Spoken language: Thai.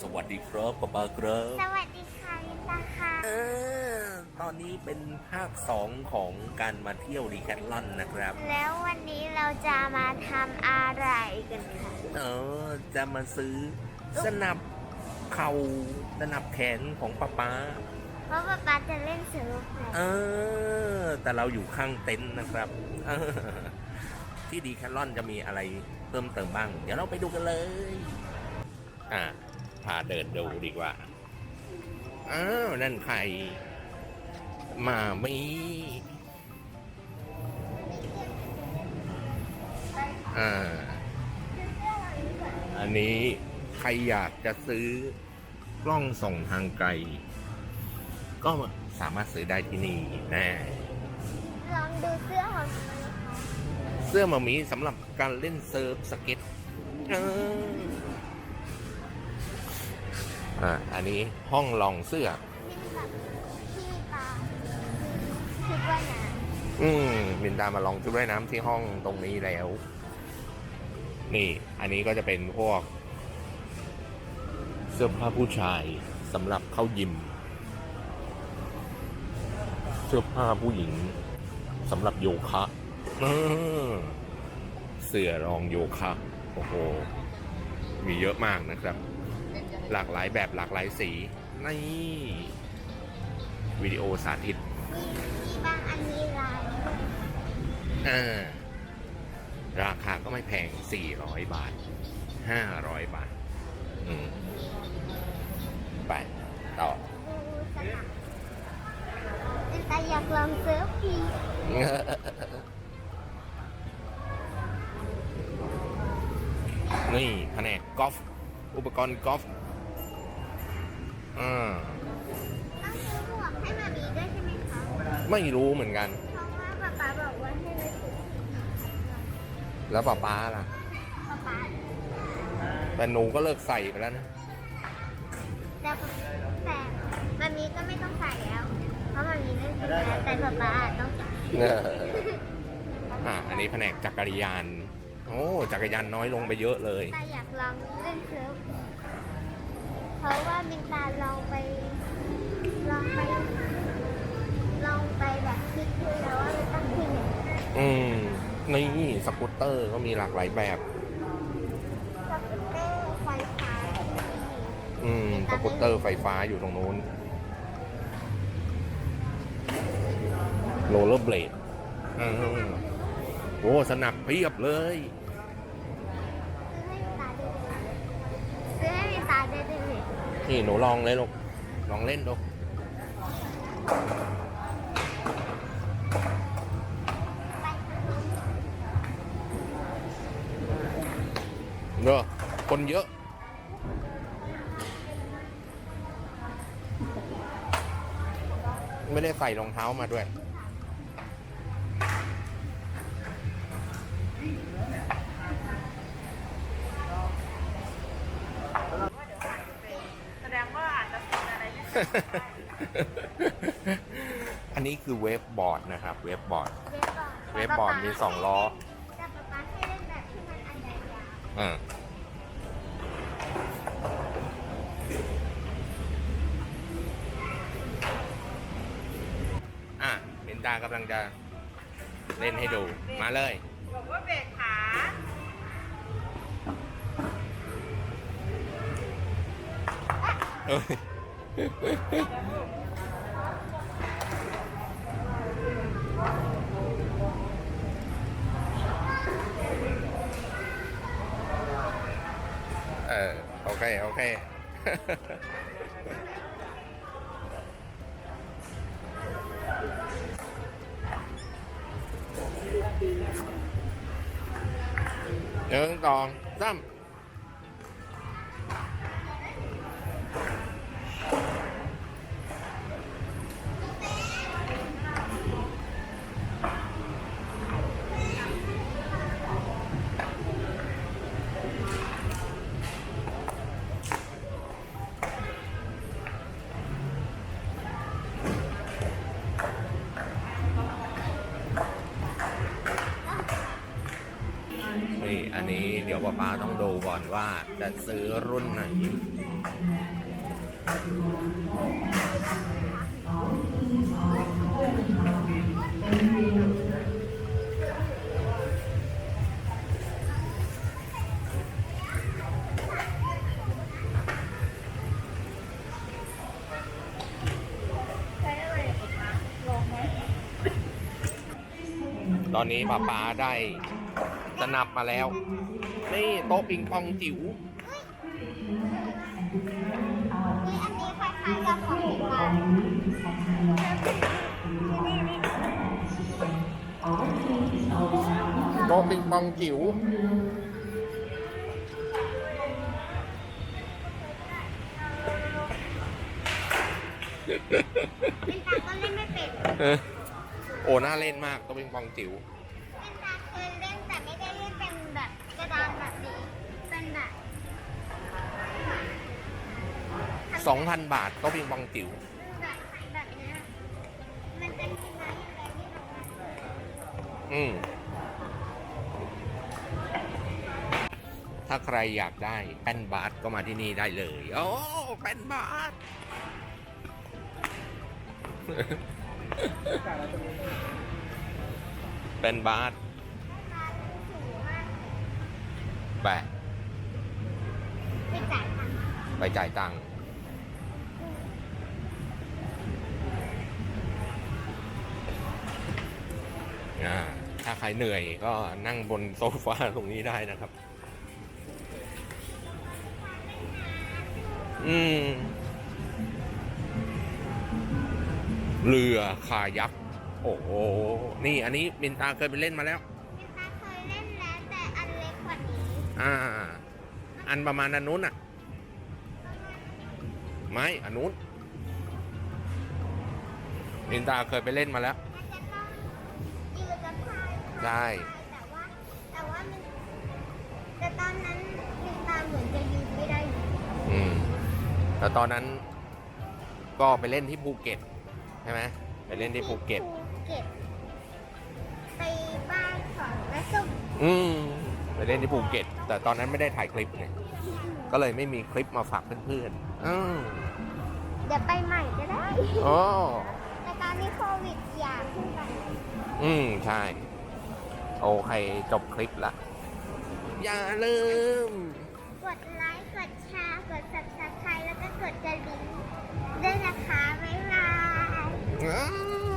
สวัสดีครับป้าป้าครับสวัสดีค่ะลิตาค่ะเออตอนนี้เป็นภาคสองของการมาเที่ยวดีแคทลอนนะครับ แล้ววันนี้เราจะมาทำอะไรกันคะเออ จะมาซื้อสนับเข่าสนับแขนของป้าป้า เพราะป๊าป๊าจะเล่นสนุกไงเออ แต่เราอยู่ข้างเต็นท์นะครับเออที่ดีแคทลอนจะมีอะไรเพิ่มเติมบ้าง เดี๋ยวเราไปดูกันเลย อะ พาเดินดูดีกว่า อ้าว นั่นใคร มามีอ่า อันนี้ใครอยากจะซื้อกล้องส่งทางไกล ก็สามารถซื้อได้ที่นี่นะลองดูเสื้อของมันค่ะเสื้อมามีสำหรับการเล่นเซิร์ฟสเก็ตเออ อ่าอันนี้ห้องลองเสื้อนี่แบบที่ตาคิดว่านะอืมมินดามาลองชุดว่ายน้ำที่ห้องตรงนี้แล้ว นี่ อันนี้ก็จะเป็นพวก เสื้อผ้าผู้ชายสำหรับเข้ายิม เสื้อผ้าผู้หญิงสำหรับโยคะเออเสื้อรองโยคะ โอ้โห มีเยอะมากนะครับ หลากหลายแบบหลากหลายสีนี่วิดีโอสาธิตมีมีบางอันมีลายด้วยอ่าราคาก็ไม่แพง 400 บาท 500 บาท อืม ไป ต่อดูสนับลิตาอยากลองเซิร์ฟพีนี่แผนกกอล์ฟอุปกรณ์กอล์ฟ อ่าต้องซื้อหมวกให้มามีด้วยใช่ไหมคะไม่รู้เหมือนกัน เพราะว่าป๊าป๊าบอกว่าให้ไปซื้อแล้วป้าป้าล่ะ ป๊าป๊าแต่หนูก็เลิกใส่ไปแล้วนะ แต่แต่แบบนี้ก็ไม่ต้องใส่แล้ว เพราะแบบนี้ไม่เป็นแล้วแต่ป๊าป๊าอาจต้องใส่เอออ่าอันนี้แผนกจักรยาน โอ้ จักรยานน้อยลงไปเยอะเลยตาอยากลองเล่นเซิร์ฟเพ ราะว่ามินตาลองไปลองไปลองไปแบบคิดดูแล้วว่ามันต้องขึ้นยังไงอืมนี่สกูตเตอร์ก็มีหลากหลายแบบ สกูตเตอร์ไฟฟ้าอืมสกูตเตอร์ไฟฟ้าอยู่ตรงนู้นโรลเลอร์เบลดอืมโอ้สนับเพียบเลย ซื้อให้มินตาดูซื้อให้มินตาได้ด้วยเลย นี่หนูลองเลยลูกลองเล่นดูเนอะคนเยอะไม่ได้ใส่รองเท้ามาด้วย อะไรไม่อันนี้คือเวฟบอร์ดนะครับเวฟบอร์ดเวฟบอร์ด เวฟบอร์ดมีสองล้อแต่ป๊าป๊าให้เล่นแบบที่มันอันใหญ่ยาวอ่าอะเบนตากำลังจะเล่นให้ดู มาเลย บอกว่าเบรกขาเอ้ย เออโอเค โอเคหนึ่ง ป้าต้องดูก่อนว่าจะซื้อรุ่นไหนตอนนี้ป้าป้าได้สนับมาแล้ว นี่โต๊ะปิงปองจิ๋วนี่อันนี้คล้ายๆกับของมินตาโต๊ะปิงปองจิ๋วมินตาก็เล่นไม่เป็น เออโอ้น่าเล่นมากโต๊ะปิงปองจิ๋ว มินตาเคยเล่นแต่ไม่ได้เล่นเป็นแบบกระดานแบบนี้ เป็นแบบ 2,000 บาทโต๊ะปิงปองจิ๋วแบบแบบเนี้ยมันเป็นยังไงอะไรที่เราอืมถ้าใครอยากได้แป้นบาสก็มาที่นี่ได้เลย โอ้แป้นบาสแป้นบาสราคาสูงมากแปะไปจ่ายตังค์ไปจ่ายตังค์ ถ้าใครเหนื่อยก็นั่งบนโซฟาตรงนี้ได้นะครับ อืม เรือคายักโอ้โห นี่อันนี้มินตาเคยไปเล่นมาแล้วมินตาเคยเล่นแล้วแต่อันเล็กกว่านี้ อ่า อันประมาณอันนู้นอะ ไม่อันนู้นมินตาเคยไปเล่นมาแล้ว ใช่ แต่ว่าแต่ว่ามันแต่ตอนนั้นมินตาเหมือนจะยืนไม่ได้อยู่อืมแต่ตอนนั้นก็ไปเล่นที่ภูเก็ตใช่ไหมไปเล่นที่ภูเก็ต ภูเก็ตไปบ้านของแม่ส้มอืมไปเล่นที่ภูเก็ต แต่ตอนนั้นไม่ได้ถ่ายคลิปไงก็เลยไม่มีคลิปมาฝากเพื่อนๆอืมเดี๋ยวไปใหม่ก็ได้ อ๋อแต่ตอนนี้โควิดอย่าเพิ่งไป อืมใช่ โอเคจบคลิปละ อย่าลืม กดไลค์ กดแชร์ กด subscribe แล้วก็กดกระดิ่งด้วยนะคะ บ๊ายบายอ้าว